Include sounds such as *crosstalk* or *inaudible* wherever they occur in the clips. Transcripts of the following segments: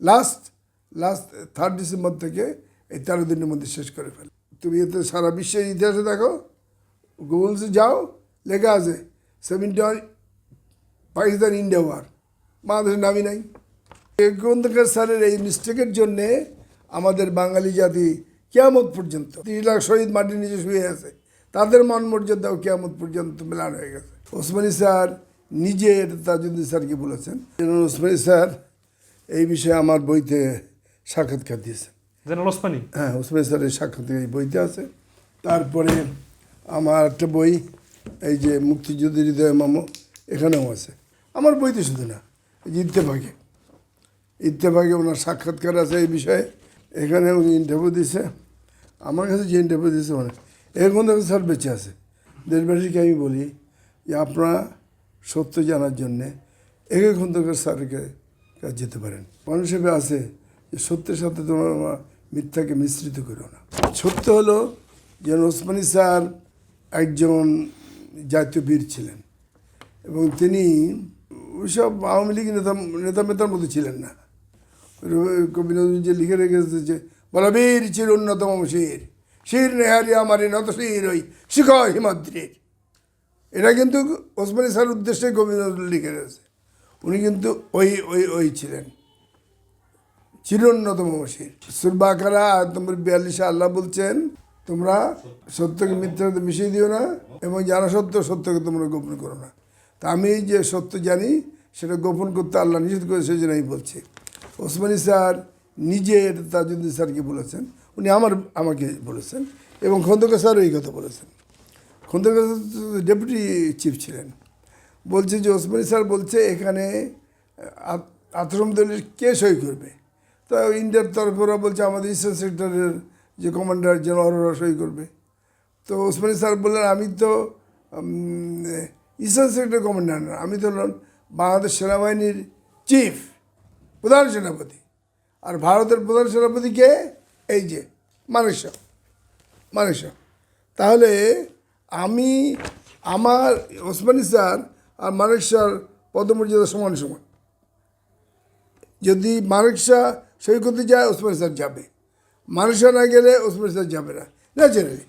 Last last third December থেকে এই তেরো দিনের মধ্যে শেষ করে ফেলে। তুমি এতে সারা বিশ্বের ইতিহাসে দেখো গুগলসে যাও, লেখা আছে সেভেন্টি পাকিস্তান ইন্ডিয়া ওয়ার বাংলাদেশের নামই নাই। গ্রন্থকার স্যারের এই মিস্টেকের জন্যে আমাদের বাঙালি জাতি কেয়ামত পর্যন্ত, তিরিশ লাখ শহীদ মাটির নিচে শুয়ে আছে, তাদের মান মর্যাদাও কেয়ামত পর্যন্ত মেলান হয়ে গেছে। ওসমানী স্যার নিজে এটা তাজুদ্দিন স্যারকে বলেছেন। ওসমানী স্যার এই বিষয়ে আমার বইতে সাক্ষাৎকার দিয়েছেন জেনারেল ওসমানী। হ্যাঁ ওসমান স্যারের সাক্ষাৎকার এই বইতে আছে। তারপরে আমার একটা বই এই যে মুক্তিযুদ্ধ হৃদয় মামো এখানেও আছে। আমার বইতে শুধু না ইত্তেফাকে। ইত্তেফাকে ওনার সাক্ষাৎকার আছে এই বিষয়ে। এখানে উনি ইন্টারভিউ দিছে আমার কাছে যে ইন্টারভিউ দিয়েছে মানে এখন দেখো স্যার বেঁচে আছে। দেশবাসীকে আমি বলি যে আপনারা সত্য জানার জন্যে একে খন্দকার স্যারকে যেতে পারেন। মানুষ আছে যে সত্যের সাথে তোমার মিথ্যাকে মিশ্রিত করো না। সত্য হলো যে ওসমানী স্যার একজন জাতীয় বীর ছিলেন এবং তিনি ওইসব আওয়ামী লীগ নেতা নেতা মেতার মতো ছিলেন না। কবি নজরুল যে লিখে রেখেছে যে, বলা বীর ছিল অন্যতম শির। শির নেহারি আমার নত শির ওই শিখ হিমাদ্রির। এটা কিন্তু ওসমানী স্যার উদ্দেশ্যে কবি নজরুল লিখে রেখেছে। উনি কিন্তু ওই ওই ওই ছিলেন। চিরন্যতম শির সুরবাকারা, আয়াত নম্বর বিয়াল্লিশে আল্লাহ বলছেন, তোমরা সত্যকে মিথ্যাতে মিশিয়ে দিও না এবং জানা সত্য, সত্যকে তোমরা গোপন করো না। তা আমি যে সত্য জানি, সেটা গোপন করতে আল্লাহ নিষেধ করে, সেই জন্য আমি বলছি। ওসমানী স্যার নিজে তাজুদ্দিন স্যারকে বলেছেন। উনি আমার, আমাকে বলেছেন এবং খন্দকার স্যারও এই কথা বলেছেন। খন্দকার ডেপুটি চিফ ছিলেন। বলছে যে, ওসমানী স্যার বলছে এখানে আশ্রম দলের কে সই করবে? তো ইন্ডিয়ার তরফে ওরা বলছে, আমাদের ইস্টার্ন সেক্টরের যে কমান্ডার যেন অরোরা সই করবে। তো ওসমানী স্যার বললেন, আমি তো ইস্টার্ন সেক্টর কমান্ডার না, আমি তো বাংলাদেশ সেনাবাহিনীর চিফ, প্রধান সেনাপতি। আর ভারতের প্রধান সেনাপতি কে? এই যে মানেশ মানেশ তাহলে আমি, আমার, ওসমানী স্যার আর মানেক স্যার পদমর্যাদা সমান সমান। যদি মানিক শাহ সই করতে যায়, ওসমান স্যার যাবে। মানিক শাহ না গেলে ওসমান স্যার যাবে না। ন্যাচারালি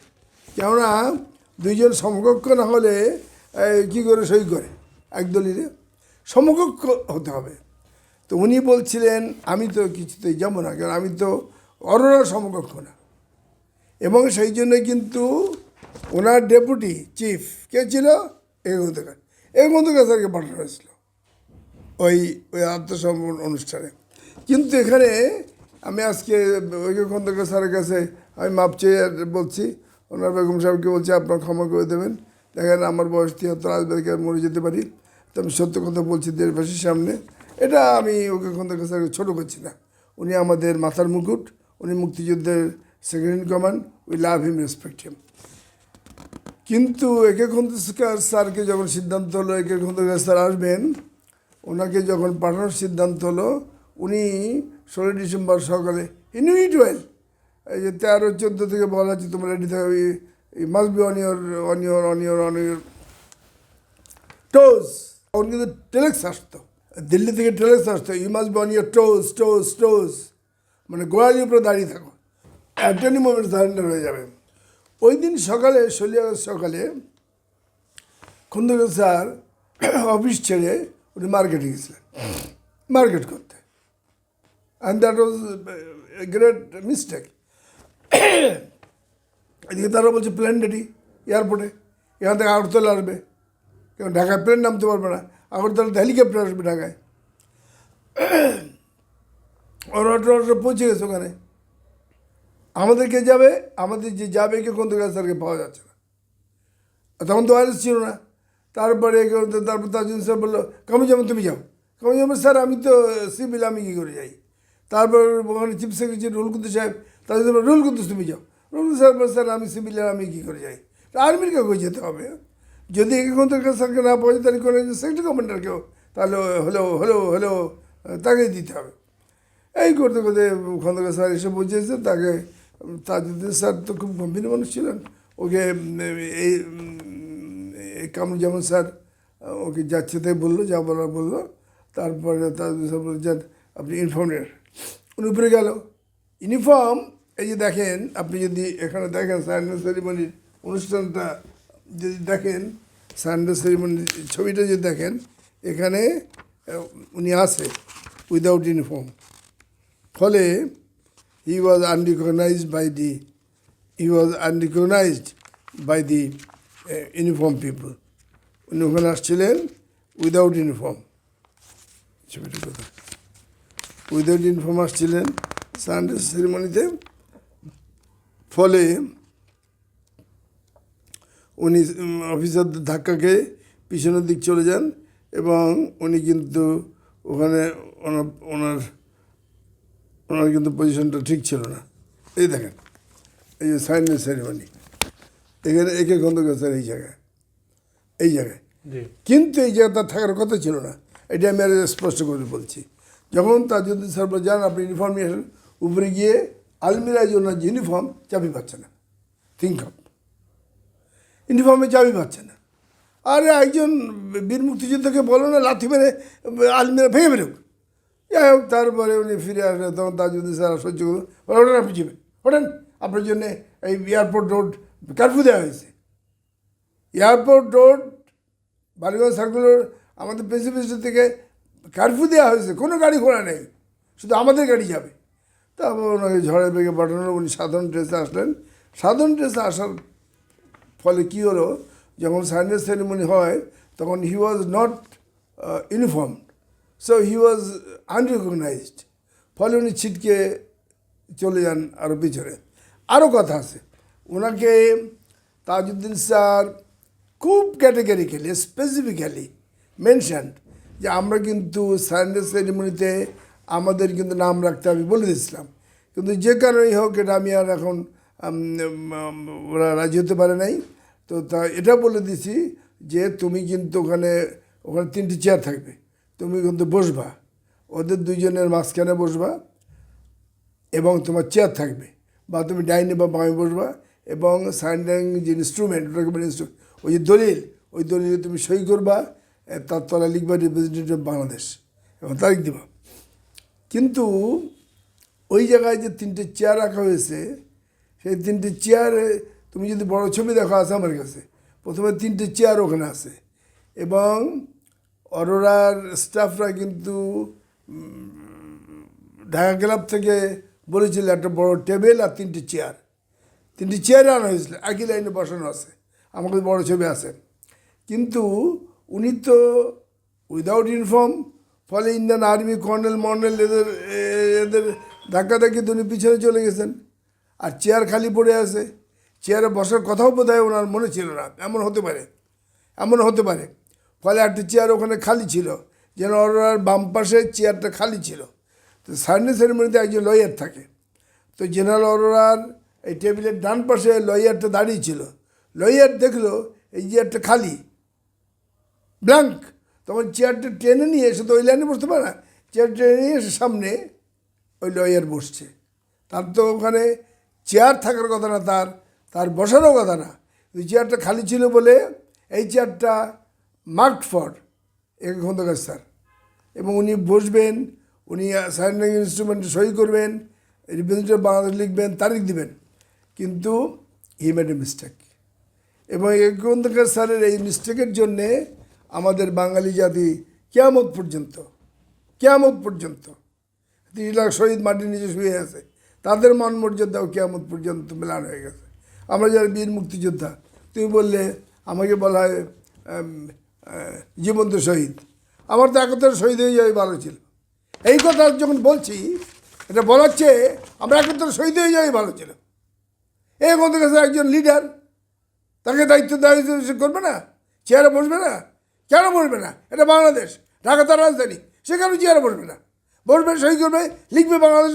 কেননা দুইজন সমকক্ষ না হলে কী করে সই করে? একদলীয় সমকক্ষ হতে হবে। তো উনি বলছিলেন, আমি তো কিছুতেই যাব না, কারণ আমি তো অরোরা সমকক্ষ না। এবং সেই জন্য কিন্তু ওনার ডেপুটি, চিফ, কে ছিল? এগোন্তকার এগোন্তকার স্যারকে পাঠানো হয়েছিল, ওই ওই আত্মসমর্পণ অনুষ্ঠানে। কিন্তু এখানে আমি আজকে ঐক্য খন্দকার স্যারের কাছে আমি মাপ চেয়ে বলছি, ওনার বেগম সাহেবকে বলছি, আপনার ক্ষমা করে দেবেন। দেখেন আমার বয়স তিয়াত্তর আসবে দেখে মরে যেতে পারি। তো আমি সত্য কথা বলছি দেশবাসীর সামনে। এটা আমি ওকে খন্দকার স্যারকে ছোটো করছি না। উনি আমাদের মাথার মুকুট, উনি মুক্তিযুদ্ধের second in command we love him respect him কিন্তু একে খন্দকার স্যারকে যখন সিদ্ধান্ত হলো একে খন্দকার স্যার আসবেন, ওনাকে যখন পাঠানোর সিদ্ধান্ত হলো, উনি ষোলোই ডিসেম্বর সকালে ইন ওয়েল এই যে তেরো, চোদ্দ থেকে বলা হচ্ছে তোমরা রেডি থাকবে must be on your your on your on your on your toes তখন কিন্তু টেলেক্স আসতো, দিল্লি থেকে টেলেক্স আসতো you must be on your toes toes toes মানে গোড়ালির উপরে দাঁড়িয়ে থাকো অ্যাট এনি মোমেন্ট সারেন্ডার হয়ে যাবে। ওই দিন সকালে আগস্ট সকালে খন্দকার স্যার অফিস ছেড়ে উনি মার্কেটে গেছিলেন। মার্কেট করতে। And that was great mistake এদিকে তারা বলছে প্লেন রেডি এয়ারপোর্টে এখান থেকে আগরতলা আসবে। কেন ঢাকায় প্লেন নামতে পারবে না। আগরতলাতে হেলিকপ্টার আসবে ঢাকায়। ওরা পৌঁছে গেছে ওখানে। আমাদেরকে যাবে আমাদের যে যাবে কে কোন থেকে স্যারকে পাওয়া যাচ্ছে না। তখন তো ওয়ারেস ছিল না। তারপরে তারপর তাজুন স্যার বলল কমে যাব তুমি যাও। কমে যাব স্যার আমি তো সিভিল আমি কী করে যাই? তারপর ওখানে চিফ সেক্রেটারি রুল কুদ্দুস সাহেব তাদের রুল কুদ্দুস তুমি যাও। রুল সাহেব বলল, স্যার আমি সিভিল আমি কী করে যাই? আর্মির কাউকে যেতে হবে। যদি কোন থেকে স্যারকে না পাওয়া যায় তাহলে কোনো সেক্রেটারি কমান্ডারকেও তাহলে হলো হলেও হলেও তাকেই দিতে হবে। এই করতে করতে খন্দকার স্যার এসে বুঝিয়েছে তাকে তাজুদ্দিন স্যার তো খুব গম্ভীর মানুষ ছিলেন। ওকে এই কামরুজ্জামান স্যার ওকে যাচ্ছে তাই বলল, যা বলার বলল। তারপরে তাজুদ্দিন স্যার আপনি ইনফর্মের উনি উপরে গেল। ইউনিফর্ম, এই যে দেখেন, আপনি যদি এখানে দেখেন সান্ডে সেরিমনির অনুষ্ঠানটা যদি দেখেন সান্ডে সেরিমনির ছবিটা যদি দেখেন, এখানে উনি আসে উইদাউট ইউনিফর্ম ফলে he was unrecognized by the he was unrecognized by the uniform people উনি ওখানে আসছিলেন উইদাউট ইউনিফর্ম ছবিটা কোথায় উইদাউট ইউনিফর্ম আসছিলেন সানডে সেরিমনিতে ফলে উনি অফিসারদের ধাক্কা খেয়ে পিছনের দিক চলে যান এবং উনি কিন্তু ওখানে ওনার ওনার কিন্তু পজিশনটা ঠিক ছিল না। এই দেখেন এই যে সাইন সেরিমনি এখানে একে গন্ধ স্যার এই জায়গায় এই জায়গায়। কিন্তু এই জায়গাটা থাকার কথা ছিল না। এটা আমি আর স্পষ্ট করে বলছি। যখন তাজুদ্দিন স্যার যান আপনি ইউনিফর্ম নিয়ে আসেন। উপরে গিয়ে আলমিরায় জন্য ইউনিফর্ম চাবি পাচ্ছে না। থিঙ্ক আপ ইউনিফর্মে চাবি পাচ্ছে না। আরে একজন বীর মুক্তিযোদ্ধাকে বলো না লাথি মেরে আলমিরা ভেঙে বেরোক যাই হোক তারপরে উনি ফিরে আসলে তখন তার তাজুদ্দিন স্যার সহ্য করুন বলে, ওঠেন আপনি যাবেন ওঠেন আপনার জন্য এই এয়ারপোর্ট রোড কারফিউ দেওয়া হয়েছে এয়ারপোর্ট রোড বালিগঞ্জ সার্কুলার আমাদের প্রেসিডেন্সি থেকে কারফিউ দেওয়া হয়েছে কোনো গাড়ি ঘোড়া নেই শুধু আমাদের গাড়ি যাবে। তারপর ওনাকে ঝড়ের বেগে পাঠানো উনি সাধারণ ড্রেসে আসলেন। সাধারণ ড্রেসে আসার ফলে কী হলো যখন সাইন্ডের সেরিমনি হয় তখন he was not uniform so he was unrecognized ফলে উনি ছিটকে চলে যান আরও পিছনে। আরও কথা আছে। ওনাকে তাজউদ্দিন স্যার খুব ক্যাটেগরিক্যালি স্পেসিফিক্যালি মেনশন যে আমরা কিন্তু সানডে সেরিমনিতে আমাদের কিন্তু নাম রাখতে আমি বলে দিয়েছিলাম। কিন্তু যে কারণেই হোক এটা আমি আর এখন ওরা রাজি হতে পারে নাই। তো তা এটা বলে দিছি যে তুমি কিন্তু ওখানে ওখানে তিনটি চেয়ার থাকবে। তুমি কিন্তু বসবা। ওদের দুজনের মাঝখানে বসবা এবং তোমার চেয়ার থাকবে। বা তুমি ডাইনে বা বামে বসবা এবং সাইন্ডিং যে ইনস্ট্রুমেন্ট ওই যে দলিল, ওই দলিলে তুমি সই করবা তার তলা লিখবা রিপ্রেজেন্টেটিভ বাংলাদেশ এবং তারিখ দিবা। কিন্তু ওই জায়গায় যে তিনটে চেয়ার রাখা হয়েছে, সেই তিনটে চেয়ারে তুমি যদি বড় ছবি দেখো আছে আমার কাছে, প্রথমে তিনটে চেয়ার ওখানে আছে এবং অরোরার স্টাফরা কিন্তু ঢাকা ক্লাব থেকে বলেছিল একটা বড় টেবিল আর তিনটি চেয়ার তিনটি চেয়ার আনা হয়েছিল, একই লাইনে বসানো আছে আমাকে বড় ছবি আছে। কিন্তু উনি তো উইদাউট ইউনিফর্ম ফলে ইন্ডিয়ান আর্মি কর্নেল মর্নেল এদের এদের ধাক্কা ধাক্কি উনি পিছনে চলে গেছেন। আর চেয়ার খালি পড়ে আছে চেয়ারে বসার কথাও বোধ হয় ওনার মনে ছিল না, এমন হতে পারে, এমন হতে পারে। ফলে একটা চেয়ার ওখানে খালি ছিল। যেন ওর বাম পাশে চেয়ারটা খালি ছিল। তো সার্নি সেরিমনিতে একজন লয়ার থাকে। তো জেনারেল অরোরার এই টেবিলের ডান পাশে লয়ারটা দাঁড়িয়ে ছিল। লয়ার দেখল, এই চেয়ারটা খালি। ব্ল্যাঙ্ক তখন চেয়ারটা টেনে নিয়ে এসে তো ওই লাইনে বসতে পারে না। চেয়ার টেনে নিয়ে এসে সামনে ওই লয়ার বসছে। তার তো ওখানে চেয়ার থাকার কথা না তার। তার বসারও কথা না। চেয়ারটা খালি ছিল বলে এই চেয়ারটা মার্কড ফর এক খন্দকার স্যার। এবং উনি বসবেন, উনি সাইনিং ইনস্ট্রুমেন্টে সই করবেন রিপ্রেজেন্টেটিভ বাংলাদেশ লিখবেন, তারিখ দিবেন। কিন্তু হি মেড এ মিস্টেক এবং এই খন্দকার স্যারের এই মিস্টেকের জন্যে আমাদের বাঙালি জাতি কেয়ামত পর্যন্ত কেয়ামত পর্যন্ত, তিরিশ লাখ শহীদ মাটির নিচে শুয়ে আছে, তাদের মান মর্যাদাও কেয়ামত পর্যন্ত মেলান হয়ে গেছে। আমরা যারা বীর মুক্তিযোদ্ধা, তুমি বললে, আমাকে বলা হয় জীবন্ত শহীদ। আমার তো একত্রে শহীদ হয়ে যাওয়াই ভালো ছিল। এই কথা যখন বলছি, এটা বলার চেয়ে আমরা একত্রে শহীদ হয়ে যাওয়াই ভালো ছিল। এই আমাদের কাছে একজন লিডার তাকে দায়িত্ব দায়িত্ব করবে না, চেয়ারে বসবে না, কেন বসবে না? এটা বাংলাদেশ ঢাকা তার রাজধানী সে কেন চেয়ারে বসবে না। বসবে সই করবে, লিখবে বাংলাদেশ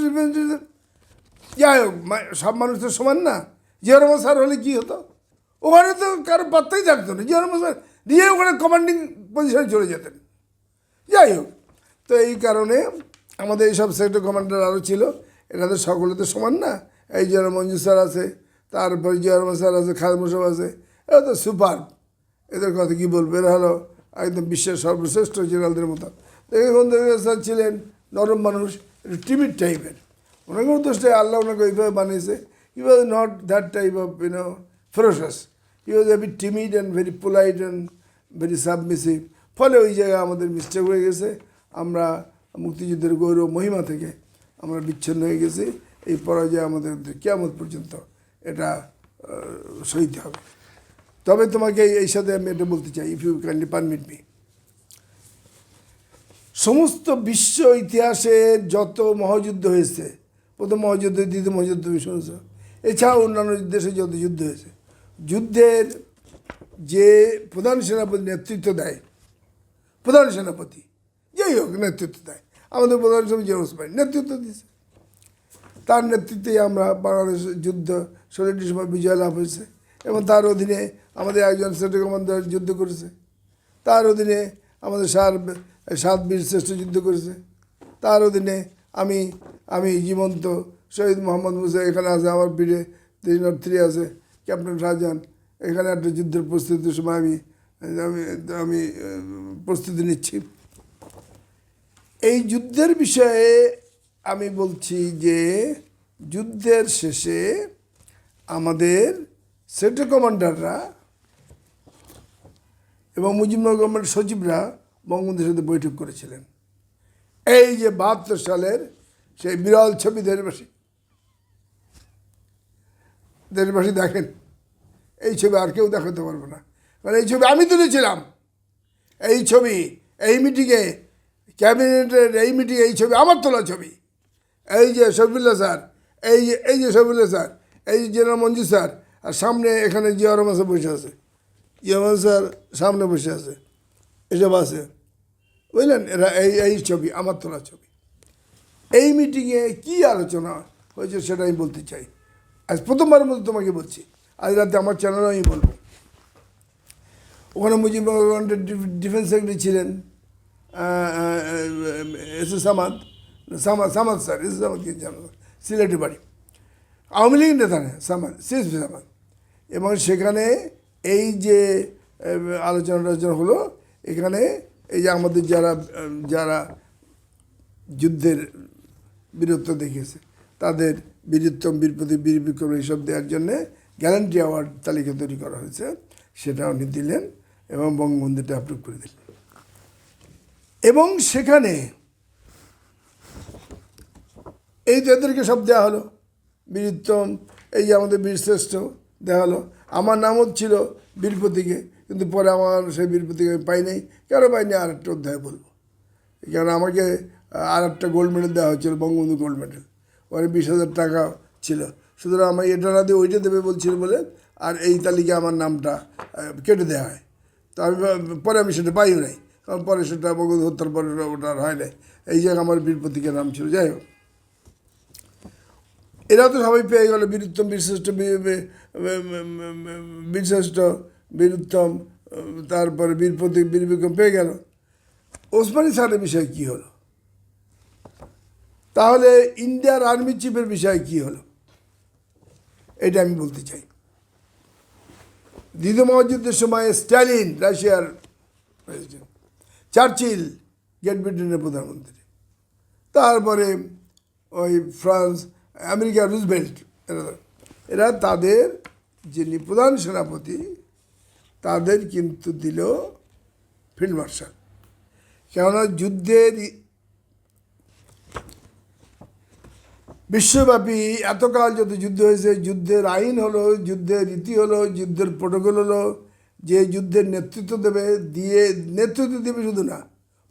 যাই হোক সব মানুষ তো সমান না। জিয়া রহমান স্যার হলে কী হতো? ওখানে তো কারও পাত্তাই থাকতো না। জিয়া রহমান স্যার নিজে ওখানে কমান্ডিং পজিশনে চলে যেতেন। যাই হোক, তো এই কারণে আমাদের এইসব সেক্টর কমান্ডার আরও ছিল। এনাদের সকলে তো সমান না। এই যে মঞ্জু স্যার আছে, তারপরে জিয়া রহমান স্যার আছে খাদ মুসব আছে, এরা তো সুপার এদের কথা কী বলব? এরা হলো একদম বিশ্বের সর্বশ্রেষ্ঠ জেনারেলদের মতো। তো এখন স্যার ছিলেন? নরম মানুষ, একটু টিমিড টাইপের ওনাকে দোষটা আল্লাহ ওনাকে ওইভাবে বানিয়েছে। He was not that type of you know ferocious he was a bit timid and very polite and very submissive ফলে ওই জায়গায় আমাদের মিস্টেক হয়ে গেছে। আমরা মুক্তিযুদ্ধের গৌরব, মহিমা থেকে আমরা বিচ্ছিন্ন হয়ে গেছি। এই পরাজয় আমাদের কেমন পর্যন্ত এটা সইতে হবে। তবে তোমাকে এই সাথে আমি এটা বলতে চাই if you kindly permit me সমস্ত বিশ্ব ইতিহাসে যত মহাযুদ্ধ হয়েছে, প্রথম মহাযুদ্ধ, দ্বিতীয় মহাযুদ্ধ, তুমি শুনেছ। এছাড়াও অন্যান্য দেশে যত যুদ্ধ হয়েছে যুদ্ধের যে প্রধান সেনাপতি নেতৃত্ব দেয়, প্রধান সেনাপতি, যেই হোক নেতৃত্ব দেয়, আমাদের প্রধান সেনাপতি জিয়াউর রহমান নেতৃত্ব দিয়েছে। তার নেতৃত্বেই আমরা বাংলাদেশ যুদ্ধ ষোলোই ডিসেম্বর বিজয় লাভ হয়েছে এবং তার অধীনে আমাদের একজন সেন্ট্রাল কমান্ডার যুদ্ধ করেছে। তার অধীনে আমাদের সার, সাত বীর শ্রেষ্ঠ যুদ্ধ করেছে। তার অধীনে আমি আমি জীবন্ত শহীদ মোহাম্মদ মুসা এখানে আছে, আমার পিঠে থ্রি নট থ্রি আছে। ক্যাপ্টেন শাহজাহান এখানে একটা যুদ্ধের প্রস্তুতির সময় আমি আমি আমি, প্রস্তুতি নিচ্ছি। এই যুদ্ধের বিষয়ে আমি বলছি যে, যুদ্ধের শেষে আমাদের সেক্টর কমান্ডাররা এবং মুজিবনগর গভর্নমেন্ট সচিবরা বঙ্গবন্ধুর সাথে বৈঠক করেছিলেন। এই যে বাহাত্তর সালের সেই বিরল ছবি দেশবাসী দেশবাসী দেখেন। এই ছবি আর কেউ দেখাতে পারব না। কারণ এই ছবি আমি তুলেছিলাম। এই ছবি, এই মিটিংয়ে ক্যাবিনেটের এই মিটিংয়ে এই ছবি আমার তোলা ছবি। এই যে শফিউল্লাহ স্যার, এই যে এই যে শফিউল্লাহ স্যার, এই যে জেনারেল মঞ্জু স্যার, আর সামনে এখানে জিয়া রহমান স্যার বসে আছে। জিয়া রহমান স্যার সামনে বসে আছে। এসব আছে। বুঝলেন? এরা এই এই ছবি আমার তোলা ছবি। এই মিটিংয়ে কী আলোচনা হয়েছে সেটা আমি বলতে চাই। আজ প্রথমবারের মতো তোমাকে বলছি। আজ রাতে আমার চ্যানেলও আমি বলব। ওখানে মুজিবনগর ডিফেন্স সেক্রেটারি ছিলেন S S Samad Samad Samad sir, S S Samad কি জানো? সিলেটের বাড়ি। আওয়ামী লীগ নেতা না, সামাদ সিএসপি সামাদ। এবং সেখানে এই যে আলোচনা টালোচনা হলো, এখানে এই যে আমাদের যারা যারা যুদ্ধের বীরত্ব দেখিয়েছে, তাদের বীরত্তম বীরপতি বীর বিক্রম এইসব দেওয়ার জন্যে গ্যারান্টি অ্যাওয়ার্ড তালিকা তৈরি করা হয়েছে। সেটা উনি দিলেন এবং বঙ্গবন্ধুটা অ্যাপ্রুভ করে দিলেন। এবং সেখানে এই যে এদেরকে সব দেওয়া হলো বীরুত্তম এই যে আমাদের বীরশ্রেষ্ঠ দেওয়া হলো, আমার নামও ছিল বীরপতিকে, কিন্তু পরে আমার সেই বীরপতিকে আমি পাই নাই। কেন পাইনি আর একটা অধ্যায় বলব। কারণ আমাকে আর একটা গোল্ড মেডেল দেওয়া হয়েছিল, বঙ্গবন্ধু গোল্ড মেডেল ওখানে বিশ হাজার টাকা ছিল। সুতরাং আমার এটা না দিয়ে ওইটা দেবে বলছিল বলে, আর এই তালিকায় আমার নামটা কেটে দেওয়া হয়। তো আমি পরে আমি সেটা পাইও নাই। কারণ পরে সেটা বঙ্গবন্ধু হত্যার পরে ওটা- আর হয় নাই। এই জায়গায় আমার বীর প্রতীকের নাম ছিল, যাই হোক। এরা তো সবাই পেয়ে গেল, বীরুত্তম, বীরশ্রেষ্ঠ বীর- বীর- বীরশ্রেষ্ঠ, বীরুত্তম তারপরে বীর প্রতীক, বীর বিক্রম পেয়ে গেল। ওসমানী স্যারের বিষয়ে কী হলো? তাহলে ইন্ডিয়ার আর্মি চিফের বিষয়ে কী হলো? এটা আমি বলতে চাই। দ্বিতীয় মহাযুদ্ধের সময় স্ট্যালিন, রাশিয়ার প্রেসিডেন্ট চার্চিল, গ্রেট ব্রিটেনের প্রধানমন্ত্রী। তারপরে ওই ফ্রান্স, আমেরিকা রুজবেল্ট এরা তাদের যিনি প্রধান সেনাপতি, তাদের কিন্তু দিল ফিল্ড মার্শাল। কেননা যুদ্ধের বিশ্বব্যাপী এতকাল যত যুদ্ধ হয়েছে, যুদ্ধের আইন হলো, যুদ্ধের রীতি হলো, যুদ্ধের প্রোটোকল হলো, যে যুদ্ধের নেতৃত্ব দেবে, দিয়ে নেতৃত্ব দেবে শুধু না,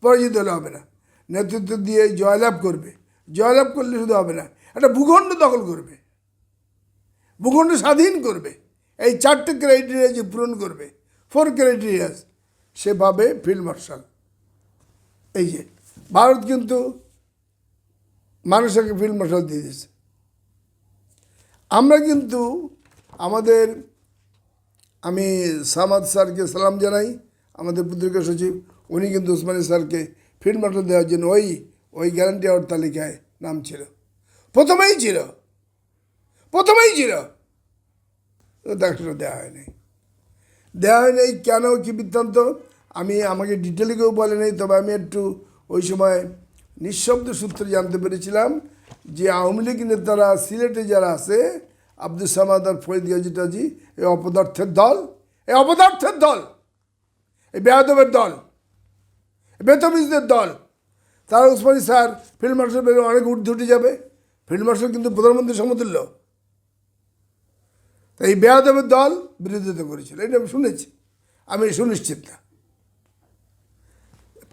পরাজিত হলে হবে না। নেতৃত্ব দিয়ে জয়লাভ করবে। জয়লাভ করলে শুধু হবে না, একটা ভূখণ্ড দখল করবে। ভূখণ্ড স্বাধীন করবে। এই চারটে ক্রাইটেরিয়া যে পূরণ করবে ফোর ক্রাইটেরিয়াস সেভাবে ফিল্ড মার্শাল এই যে, ভারত কিন্তু মানুষকে ফিল্ড মার্শাল দিয়ে দিয়েছে। আমরা কিন্তু আমাদের, আমি সামাদ স্যারকে সালাম জানাই, আমাদের পত্রিকা সচিব, উনি কিন্তু উসমানী স্যারকে ফিল্ড মার্শাল দেওয়ার জন্য ওই ওই গ্যারান্টি আওয়ার তালিকায় নাম ছিল। প্রথমেই ছিল। প্রথমেই ছিল। ডাক্তার দেওয়া হয়নি। দেওয়া হয়নি কেন? কী বৃত্তান্ত? আমি আমাকে ডিটেলে কেউ বলে নেই, তবে আমি একটু ওই সময় নিঃশব্দ সূত্রে জানতে পেরেছিলাম যে আওয়ামী লীগ নেতারা সিলেটে যারা আছে আব্দুল সামাদ আর ফরিদ এই অপদার্থের দল এই অপদার্থের দল এই বেয়াদবের দল বেতমিজদের দল। তারা উসমানী স্যার, ফিল্ড মার্শাল বেরো অনেক ঊর্ধ্বে উঠে যাবে, ফিল্ড মার্শাল কিন্তু প্রধানমন্ত্রী সমতুল্য। তাই এই বেয়াদবের দল বিরোধিতা করেছিল, এটা আমি শুনেছি। আমি সুনিশ্চিত না।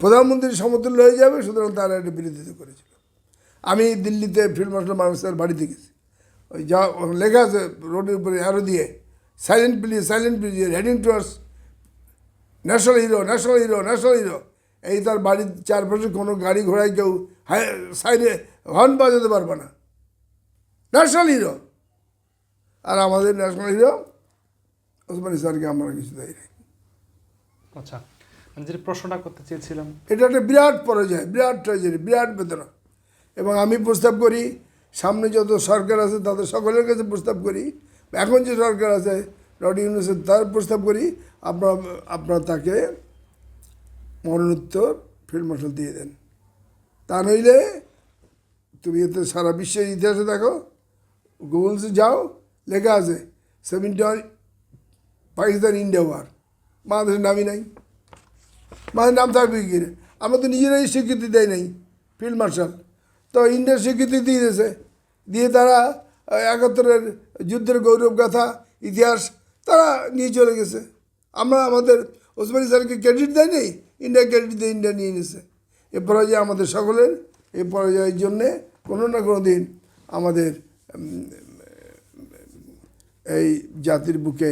প্রধানমন্ত্রী সমতুল্য হয়ে যাবে, সুতরাং তারা এটা বিরোধিতা করেছিল। আমি দিল্লিতে ফিল্ড মার্শাল মানুষের বাড়িতে গেছি। ওই যা লেখা আছে রোডের উপরে আরও দিয়ে silent please silent please heading towards national hero national hero national hero এই তার বাড়ির চারপাশে কোনো গাড়ি ঘোড়ায় কেউ সাইডে হর্ন বাজাতে পারবে না। ন্যাশনাল হিরো আর আমাদের ন্যাশনাল হিরো ওসমানী স্যারকে আমরা কিছু দেয় আচ্ছা। আমি প্রশ্নটা করতে চেয়েছিলাম। এটা একটা বিরাট পরাজয়, বিরাট ট্র্যাজেডি বিরাট বেদনা। এবং আমি প্রস্তাব করি, সামনে যত সরকার আছে, তাদের সকলের কাছে প্রস্তাব করি। এখন যে সরকার আছে ডক্টর ইউনুসের তার প্রস্তাব করি, আপনারা আপনারা তাকে মরণোত্তর ফিল্ড মার্শাল দিয়ে দেন। তা নইলে তুমি এতে সারা বিশ্বের ইতিহাসে দেখো, গুগলসে যাও, লেখা আছে, সেভেন্টি পাকিস্তান ইন্ডিয়া ওয়ার। বাংলাদেশের নামই নাই। মানে নাম থাকবে কি? আমরা তো নিজেরাই স্বীকৃতি দেয় নাই, ফিল্ড মার্শাল। তো ইন্ডিয়ার স্বীকৃতি দিয়ে দিয়েছে। দিয়ে তারা একাত্তরের যুদ্ধের গৌরব গাথা, ইতিহাস, তারা নিয়ে চলে গেছে। আমরা আমাদের ওসমানী স্যারকে ক্রেডিট দেয় নেই ইন্ডিয়া ক্রেডিট দিয়ে ইন্ডিয়া নিয়ে নিয়েছে। এ পরাজয় আমাদের সকলের এই পরাজয়ের জন্যে কোনো না কোনো দিন আমাদের এই জাতির বুকে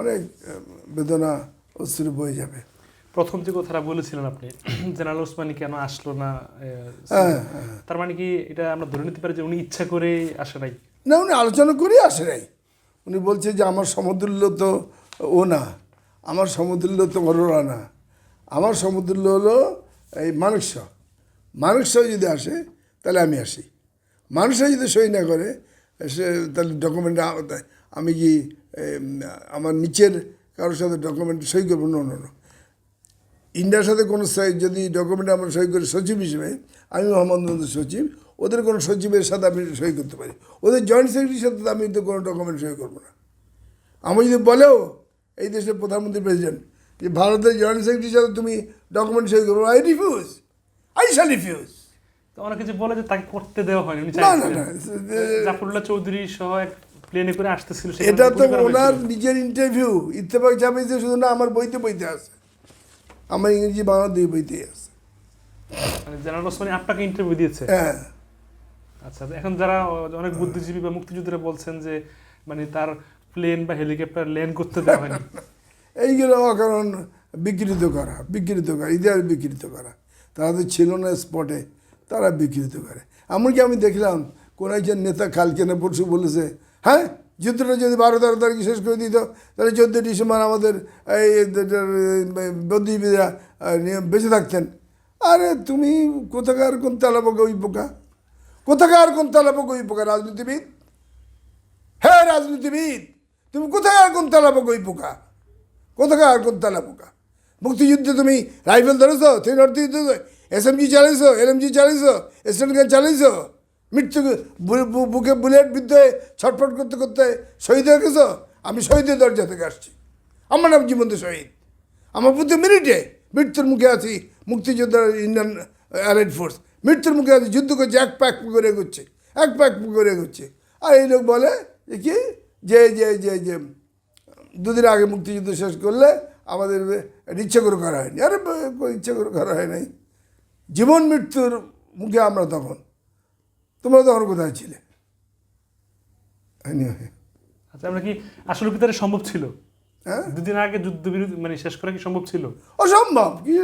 অনেক বেদনা অশ্রু বয়ে যাবে। প্রথম যে কথাটা বলেছিলেন আপনি *clears throat* জেনারেল ওসমানী কেন আসলো না হ্যাঁ হ্যাঁ। তার মানে কি এটা আমরা ধরে নিতে পারি যে উনি ইচ্ছা করে আসে নাই? না উনি আলোচনা করে আসে নাই। উনি বলছে যে আমার সমতুল্য তো ও না আমার সমতুল্য তো অরোরা না। আমার সমতুল্য হলো এই মানুষ মানুষ যদি আসে তাহলে আমি আসি। মানুষ যদি সই না করে সে তাহলে ডকুমেন্ট আমি কি আমার নিচের কারোর সাথে ডকুমেন্ট সই করব? না না ইন্ডিয়ার সাথে কোনো যদি ডকুমেন্ট আমরা সই করি সচিব হিসেবে আমি মোহাম্মদ মন্দির সচিব ওদের কোনো সচিবের সাথে আমি সই করতে পারি। ওদের জয়েন্ট সেক্রেটারির সাথে আমি তো কোনো ডকুমেন্ট সই করব না। আমি যদি বলেও এই দেশের প্রধানমন্ত্রী প্রেসিডেন্ট যে ভারতের জয়েন্ট সেক্রেটারির সাথে তুমি ডকুমেন্ট সই করব I refuse I shall refuse অনেকে যে বলে যে তাকে করতে দেওয়া হয়নি না না না জাফরুল্লাহ চৌধুরী সহ এক প্লেনে করে আসতেছিল এটা তো ওনার নিজের ইন্টারভিউ ইত্তেফাক জামাইতে শুধু না আমার বইতে বইতে আছে। আমার ইংরেজি বাংলা দুই বইতেই আছে। মানে জেনারেল ওসমানী আপনাকে ইন্টারভিউ দিয়েছে? হ্যাঁ। আচ্ছা এখন যারা অনেক বুদ্ধিজীবী বা মুক্তিযোদ্ধারা বলছেন যে মানে তার প্লেন বা হেলিকপ্টার ল্যান্ড করতে দেওয়া হয়নি। *laughs* এইগুলো অকারণ বিকৃত করা বিকৃত করা ইতিহাস বিকৃত করা। তারা তো ছিল না স্পটে তারা বিকৃত করে। এমনকি আমি দেখলাম কোন একজন নেতা কালকে না পরশু বলেছে হ্যাঁ যুদ্ধটা যদি বারো তেরো তারিখে শেষ করে দিত, তাহলে চোদ্দ ডিসেম্বর আমাদের এই বুদ্ধিজীবীরা বেঁচে থাকতেন। আরে তুমি কোথাকার কোন তেলাপোকা ওই পোকা? কোথাকার কোন তেলাপোকা ওই পোকা, রাজনীতিবিদ? হ্যাঁ রাজনীতিবিদ, তুমি কোথাকার কোন তেলাপোকা ওই পোকা? কোথাকার কোন তেলা পোকা মুক্তিযুদ্ধে তুমি রাইফেল ধরেছো, three not three S M G চালিয়েছো, L M G চালিয়েছো স্টেন গান চালিয়েছো। মৃত্যু বুকে বুলেট বিদ্ধ হয়ে ছটফট করতে করতে শহীদ হয়ে গেছো? আমি শহীদের দরজা থেকে আসছি। আমার নাম জীবন্ত শহীদ। আমার প্রতি মিনিটে মৃত্যুর মুখে আছি মুক্তিযোদ্ধার ইন্ডিয়ান অ্যালাইড ফোর্স। মৃত্যুর মুখে আছি, যুদ্ধ করছে, এক প্যাক করে এগোচ্ছে, এক প্যাক করে এগোচ্ছে। আর এই লোক বলে যে কি? যে যে যে যে, দুদিন আগে মুক্তিযুদ্ধ শেষ করলে আমাদের ইচ্ছে করে করা হয়নি। আরে, ইচ্ছে করে করা হয় নাই। জীবন মৃত্যুর মুখে আমরা তখন তোমরা তখন কোথায় ছিলে? আচ্ছা আমরা কি আসলে কি তার সম্ভব ছিল? হ্যাঁ? দুদিন আগে যুদ্ধ বিরোধী মানে শেষ করা কি সম্ভব ছিল? অসম্ভব। কি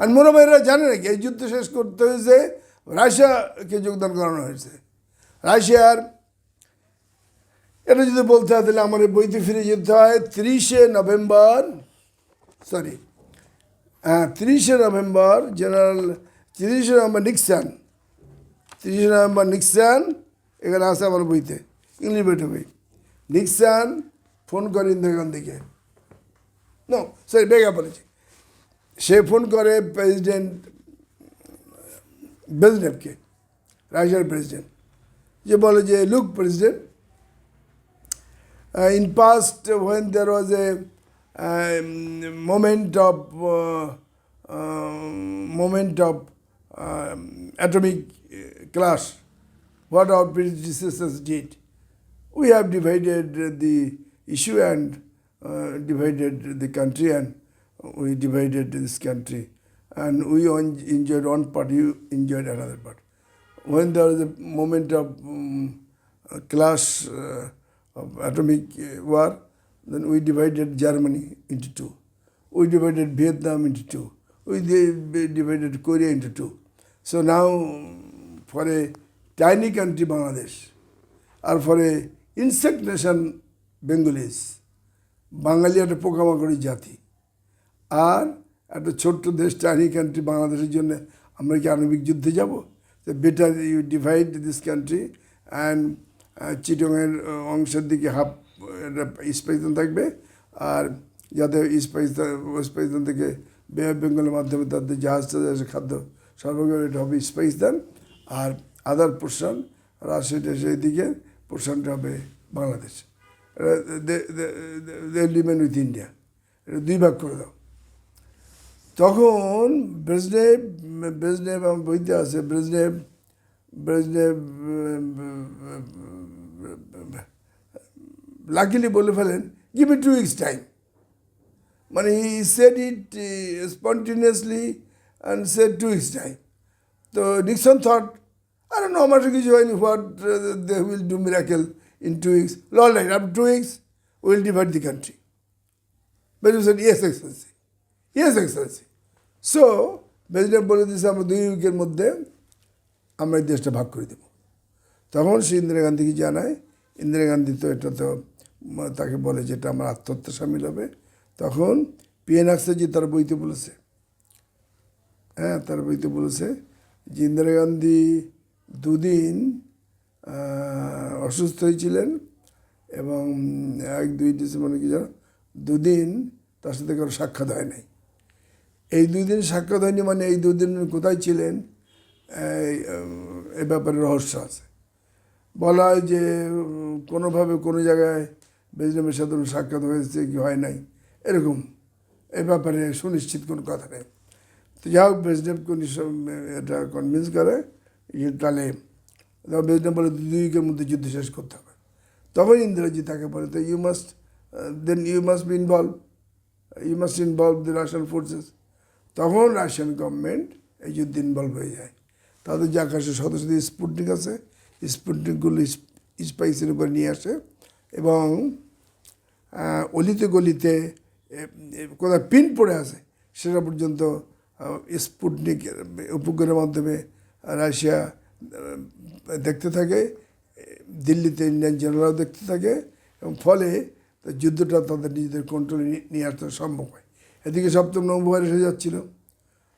আর মোরাবাইরা জানে নাকি এই যুদ্ধ শেষ করতে হয়েছে রাশিয়াকে যোগদান করানো হয়েছে। রাশিয়ার এটা যদি বলতে হয় তাহলে আমার এই বইতে ফিরে যেতে হয় তিরিশে নভেম্বর সরি হ্যাঁ তিরিশে নভেম্বর জেনারেল তিরিশে নভেম্বর নিক্সান। তিরিশে নভেম্বর নিক্সান এখানে আছে আমার বইতে ইংলিশ বইটা বই। নিক্সান ফোন করে ইন্দিরা গান্ধীকে নো সরি বেগা বলেছি। সে ফোন করে প্রেসিডেন্ট বেজনেভকে রাশিয়ার প্রেসিডেন্ট যে বলে যে look president in past past uh, when a moment of um, atomic uh, clash, what our predecessors did, we have divided the issue and uh, divided the country and we divided this country and we enjoyed one part, you enjoyed another part. When there was a moment of um, clash uh, of atomic uh, war, then we divided Germany into two. We divided Vietnam into two. We divided Korea into two. So now, tiny country, Bangladesh, or for a insect nation, Bengalis, Bengali একটা পোকামাকড়ি জাতি। আর একটা ছোট্ট দেশ tiny country বাংলাদেশের জন্য আমরা কি আণবিক যুদ্ধে যাব? Better you divide this country and চিটংয়ের অংশের দিকে হাফ ইস্ট পাকিস্তান থাকবে আর যাতে ইস্ট পাকিস্তান ওয়েস্ট পাকিস্তান থেকে বে অফ বেঙ্গলের মাধ্যমে তাদের জাহাজ টাহাজের খাদ্য সর্বগ্রাম এটা হবে ইস্ট পাকিস্তান আর আদার পোর্শন রাশিয়া টাশিয়া দিকে পোর্শনটা হবে Bangladesh they live in with India এটা দুই ভাগ করে দাও। তখন ব্রেজনেভ ব্রেজনেভ আমার বইতে আছে ব্রেজনেভ ব্রেজনেভ লাকিলি বলে ফেলেন give me two weeks time মানে he said it spontaneously and said two weeks time তো নিক্সন থট আর নো তো কিছু হয়নি what they will do miracle in two weeks লল light up two weeks will divide the country বেজু said yes excellency yes excellency so president বলে দিয়েছে, আমরা দুই উইকের মধ্যে আমরা এই দেশটা ভাগ করে দেব। তখন সে ইন্দিরা গান্ধীকে জানায়, ইন্দিরা গান্ধী তো এটা তো তাকে বলে যে এটা আমার আত্মহত্যা সামিল হবে। তখন পিএন আকসাজি তার বইতে বলেছে হ্যাঁ তার বইতে বলেছে ইন্দিরা গান্ধী দুদিন অসুস্থ হয়েছিলেন এবং এক দুই ডিসেম্বর কি জানো দুদিন তার সাথে কারও সাক্ষাৎ হয় নাই। এই দুই দিন সাক্ষাৎ হয়নি মানে এই দুদিন কোথায় ছিলেন? এ ব্যাপারে রহস্য আছে। বলা হয় যে, কোনোভাবে কোনো জায়গায় বেজনামের সাথে সাক্ষাৎ হয়েছে কি হয় নাই, এরকম। এ ব্যাপারে সুনিশ্চিত কোনো কথা নেই। তো যাই হোক উনি এটা কনভিন্স করে তাহলে বেজনেব বলে দুই উইকের মধ্যে যুদ্ধ শেষ করতে হবে। তখন ইন্দ্রজি তাকে বলে, তো you must then you must be involve you must involve the Russian forces তখন রাশিয়ান গভর্নমেন্ট এই যুদ্ধে ইনভলভ হয়ে যায়। তাদের যে শত সদস্য স্পুটনিক আছে স্পুটনিকগুলো স্পাইসের উপরে নিয়ে আসে এবং অলিতে গলিতে কোথায় পিন পড়ে আছে, সেটা পর্যন্ত স্পুটনিক উপগ্রহের মাধ্যমে রাশিয়া দেখতে থাকে, দিল্লিতে ইন্ডিয়ান জেনারেলরাও দেখতে থাকে, এবং ফলে যুদ্ধটা তাদের নিজেদের কন্ট্রোলে নিয়ে আসতে সম্ভব হয়। এদিকে সপ্তম নভেম্বর এসে যাচ্ছিল।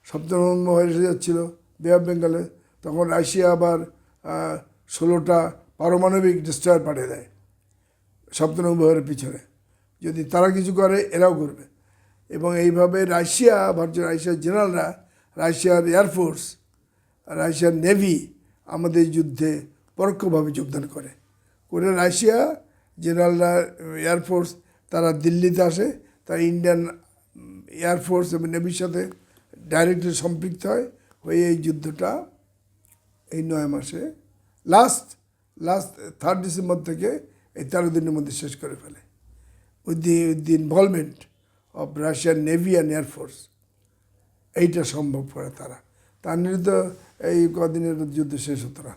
সপ্তম নভেম্বর এসে যাচ্ছিল বে বেঙ্গলে তখন রাশিয়া আবার ষোলোটা পারমাণবিক ডিস্ট্রয়ার পাঠিয়ে দেয় সপ্তম নভেম্বরের পিছনে। যদি তারা কিছু করে, এরাও করবে। এবং এইভাবে রাশিয়া ভারতীয় রাশিয়ার জেনারেলরা, রাশিয়ার এয়ারফোর্স রাশিয়ার নেভি আমাদের যুদ্ধে পরোক্ষভাবে যোগদান করে। করে রাশিয়া, জেনারেলরা এয়ারফোর্স তারা দিল্লিতে আসে, তারা ইন্ডিয়ান এয়ারফোর্স এবং নেভির সাথে ডাইরেক্টলি সম্পৃক্ত হয়, হয়ে এই যুদ্ধটা এই নয় মাসে লাস্ট লাস্ট থার্ড ডিসেম্বর থেকে এই তেরো দিনের মধ্যে শেষ করে ফেলে। With the with the involvement of Russian navy and air force এইটা সম্ভব করে তারা। তার নিয়ে তো এই কদিনের যুদ্ধ শেষ হতো না।